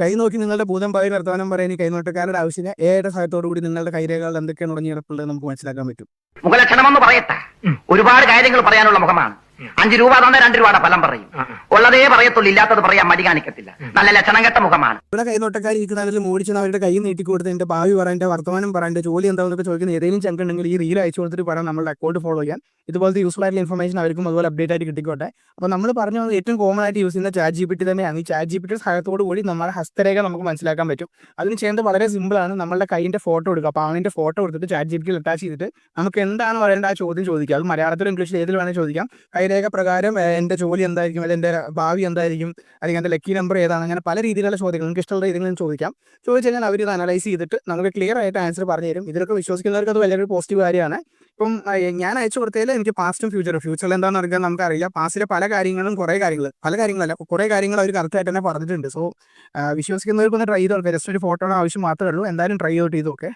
കൈ നോക്കി നിങ്ങളുടെ ഭൂതം പായ വർത്തമാനം പറയാൻ കൈനോട്ടക്കാരുടെ ആവശ്യമില്ല. ഏയുടെ സഹായത്തോടു കൂടി നിങ്ങളുടെ കൈരേഖകൾ എന്തൊക്കെയാണ് ഉടഞ്ഞിടപ്പുള്ളത് നമുക്ക് മനസ്സിലാക്കാൻ പറ്റും. മുഖലക്ഷണമെന്ന് പറയട്ടെ. ഒരുപാട് കാര്യങ്ങൾ പറയാനുള്ള മുഖമാണ്. അഞ്ചു രൂപ തന്ന രണ്ട് രൂപയുടെ ഫലം പറയും. ഉള്ളതേ പറയത്തുള്ളൂ ഇല്ലാത്തത് പറയാൻ മടി കാണിക്കത്തില്ല. നല്ല ലക്ഷണം കെട്ട മുഖമാണ്. ഇവിടെ കൈനോട്ടക്കാർ അവരിൽ മോടിച്ച് അവരുടെ കൈ നീട്ടി കൊടുത്ത് എന്റെ ഭാവി പറയേണ്ട വർത്തമാനം പറയേണ്ട ജോലി എന്താണെന്നൊക്കെ ചോദിക്കുന്ന ഏതെങ്കിലും ചങ്ക് ഉണ്ടെങ്കിൽ ഈ റീൽ അയച്ചു കൊടുത്തിട്ട് പറയാം നമ്മുടെ അക്കൗണ്ട് ഫോളോ ചെയ്യാൻ. ഇതുപോലത്തെ യൂസ്ഫുൾ ആയിട്ടുള്ള ഇൻഫർമേഷൻ അവർക്കും അതുപോലെ അപ്ഡേറ്റ് ആയിട്ട് കിട്ടിക്കോട്ടെ. അപ്പോൾ നമ്മൾ പറഞ്ഞു ഏറ്റവും കോമൺ ആയിട്ട് യൂസ് ചെയ്യുന്ന ചാറ്റ് ജി പി ടി തന്നെയാണ്. ഈ ചാറ്റ് ജി പി ടി സഹായത്തോടു കൂടി നമ്മുടെ ഹസ്തരേഖ നമുക്ക് മനസ്സിലാക്കാൻ പറ്റും. അതിന് ചെയ്യുന്നത് വളരെ സിമ്പിൾ ആണ്. നമ്മുടെ കൈയിന്റെ ഫോട്ടോ എടുക്കുക. അപ്പോൾ ആണിന്റെ ഫോട്ടോ എടുത്തിട്ട് ചാറ്റ് ജി പി ടിയിൽ അറ്റാച്ച് ചെയ്തിട്ട് നമുക്ക് എന്താണ് പറയേണ്ട ആ ചോദ്യം ചോദിക്കുക അത് മലയാളത്തിലും ഇംഗ്ലീഷിൽ ഏതിൽ വേണമെങ്കിൽ ചോദിക്കാം. കൈരേഖ പ്രകാരം എന്റെ ജോലി എന്തായിരിക്കും അല്ലെങ്കിൽ എന്റെ ഭാവി എന്തായിരിക്കും അല്ലെങ്കിൽ എന്റെ ലക്കി നമ്പർ ഏതാണ് അങ്ങനെ പല രീതിയിലുള്ള ചോദ്യങ്ങൾ നിങ്ങൾക്ക് ഇഷ്ടമുള്ള രീതിയിൽ ചോദിക്കാം. ചോദിച്ചു കഴിഞ്ഞാൽ അവർ ഇത് അനലൈസ് ചെയ്തിട്ട് നമുക്ക് ക്ലിയർ ആയിട്ട് ആൻസർ പറഞ്ഞു തരും. ഇതിലൊക്കെ വിശ്വസിക്കുന്നവർക്ക് അത് വലിയൊരു പോസിറ്റീവ് കാര്യമാണ്. ഇപ്പം ഞാൻ അയച്ചു കൊടുത്തതിൽ എനിക്ക് പാസ്റ്റും ഫ്യൂച്ചറും ഫ്യൂച്ചറിൽ എന്താണെന്ന് അറിയാൻ നമുക്കറിയില്ല. പാസ്റ്റിലെ പല കാര്യങ്ങളും കുറേ കാര്യങ്ങൾ പല കാര്യങ്ങളല്ല കുറേ കാര്യങ്ങൾ അവർ കറക്റ്റായിട്ട് തന്നെ പറഞ്ഞിട്ടുണ്ട്. സോ വിശ്വസിക്കുന്നവർക്കൊന്ന് ട്രൈ ചെയ്ത് നോക്കുക ജസ്റ്റ് ഒരു ഫോട്ടോയുടെ ആവശ്യം മാത്രമേ ഉള്ളൂ. എന്തായാലും ട്രൈ ഔട്ട് ചെയ്ത് നോക്കെ.